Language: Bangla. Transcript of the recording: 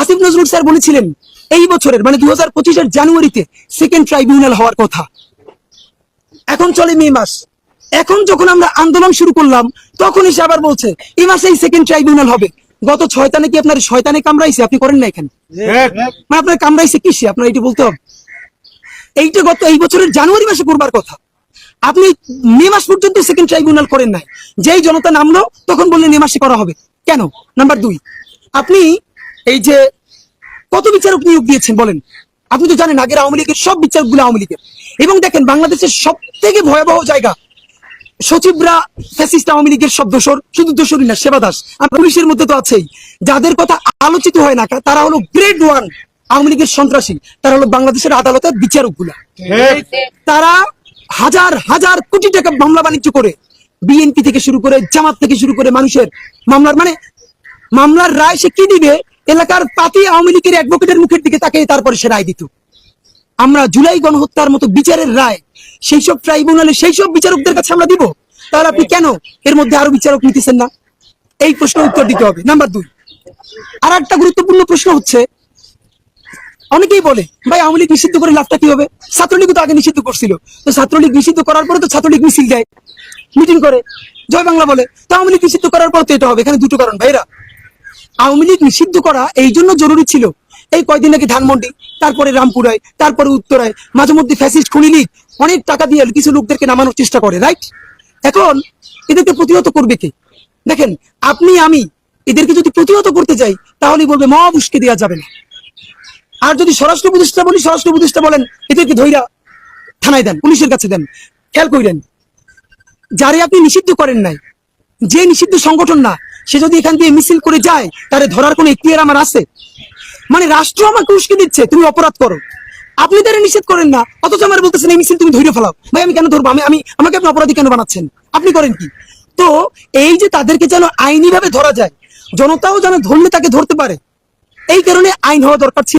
আসিফ নজরুল স্যার বলেছিলেন এই বছরের মানে দু হাজার পঁচিশের জানুয়ারিতে সেকেন্ড ট্রাইব্যুনাল হওয়ার কথা। এখন চলে মে মাস। এখন যখন আমরা আন্দোলন শুরু করলাম তখন এসে আবার বলছে এই মাসেই সেকেন্ড ট্রাইব্যুনাল হবে। গত ছয়তানে কি আপনার শয়তানে কামড়াইছে? আপনি করেন না এখানে। মানে আপনার কামড়াইছে কিসে? আপনার এটি বলতে হবে। এইটা গত এই বছরের জানুয়ারি মাসে করবার কথা। আপনি মে মাস পর্যন্ত সেকেন্ড ট্রাইব্যুনাল করেন নাই। যেই জনতা নামলো তখন বললেন মে মাসে করা হবে। কেন? নাম্বার দুই আপনি এই যে কত বিচারক নিয়োগ দিয়েছেন বলেন? আপনি তো জানেন আগের আওয়ামী লীগের সব বিচারকগুলো আওয়ামী লীগের। এবং দেখেন বাংলাদেশের সব থেকে ভয়াবহ জায়গা, সচিবরা ফ্যাসিস্ট আওয়ামী লীগের সব দোষর, শুধু দোষরই না, সেবা দাস। আর পুলিশের মধ্যে তো আছেই। যাদের কথা আলোচিত হয় না, তারা হলো গ্রেড ওয়ান আওয়ামী লীগের সন্ত্রাসী। তারা হলো বাংলাদেশের আদালতের বিচারকগুলা তারা হাজার হাজার কোটি টাকা মামলা বাণিজ্য করে বিএনপি থেকে শুরু করে, জামাত থেকে শুরু করে মানুষের মামলার মানে মামলার রায় সে কি দিবে? এলাকার পাতি আওয়ামী লীগের অ্যাডভোকেটের মুখের দিকে তাকে তারপরে সে রায় দিত। আমরা জুলাই গণহত্যার মতো বিচারের রায় সেই সব ট্রাইব্যুনালে সেই সব বিচারকদের কাছে আমরা দিব? তাহলে আপনি কেন এর মধ্যে আরও বিচারক নিতেছেন না? এই প্রশ্ন উত্তর দিতে হবে। নাম্বার দুই আর একটা গুরুত্বপূর্ণ প্রশ্ন হচ্ছে, অনেকেই বলে, ভাই, আওয়ামী লীগ নিষিদ্ধ করে লাভটা কি হবে ছাত্রলীগ তো আগে নিষিদ্ধ করছিল। তো ছাত্রলীগ নিষিদ্ধ করার পরে তো ছাত্রলীগ মিছিল দেয়, মিটিং করে। জয় বাংলা বলে, তো আওয়ামী লীগ নিষিদ্ধ করার পর তো এটা হবে। এখানে দুটো কারণ ভাইরা আওয়ামী লীগ নিষিদ্ধ করা এই জন্য জরুরি ছিল। এই কয়দিন আগে ধানমন্ডি, তারপরে রামপুরায়, তারপরে উত্তরায়, মাঝে মধ্যে ফ্যাসিস্ট খুনি লীগ, অনেক টাকা দিয়ে কিছু লোকদেরকে নামানোর চেষ্টা করে রাইট এখন এদেরকে প্রতিহত করবে কে? দেখেন, আপনি, আমি, এদেরকে যদি প্রতিহত করতে যাই তাহলে বলবে মহা উস্কে দেওয়া যাবে না। আর যদি স্বরাষ্ট্র উপদেষ্টা বলি, স্বরাষ্ট্র উপদেষ্টা বলেন, এদেরকে ধৈরা থানায় দেন, পুলিশের কাছে দেন। খেয়াল করিলেন যারে আপনি নিষিদ্ধ করেন নাই যে নিষিদ্ধ সংগঠন না, সে যদি এখান দিয়ে মিছিল করে যায়, তারে ধরার কোনো এখতিয়ার আমার আছে? মানে রাষ্ট্র আমাকে উস্কে দিচ্ছে, তুমি অপরাধ করো। আপনি তারা নিষেধ করেন না, অথচ আমার বলতেছেন, এই মিছিল তুমি ধৈর্য ফেলাও। ভাই, আমি কেন ধরবো? আমি আমি, আমাকে আপনি অপরাধী কেন বানাচ্ছেন? আপনি করেন কি? তো এই যে তাদেরকে যেন আইনি ভাবে ধরা যায়, জনতাও যেন ধরলে তাকে ধরতে পারে, এই কারণে আইন হওয়া দরকার ছিল।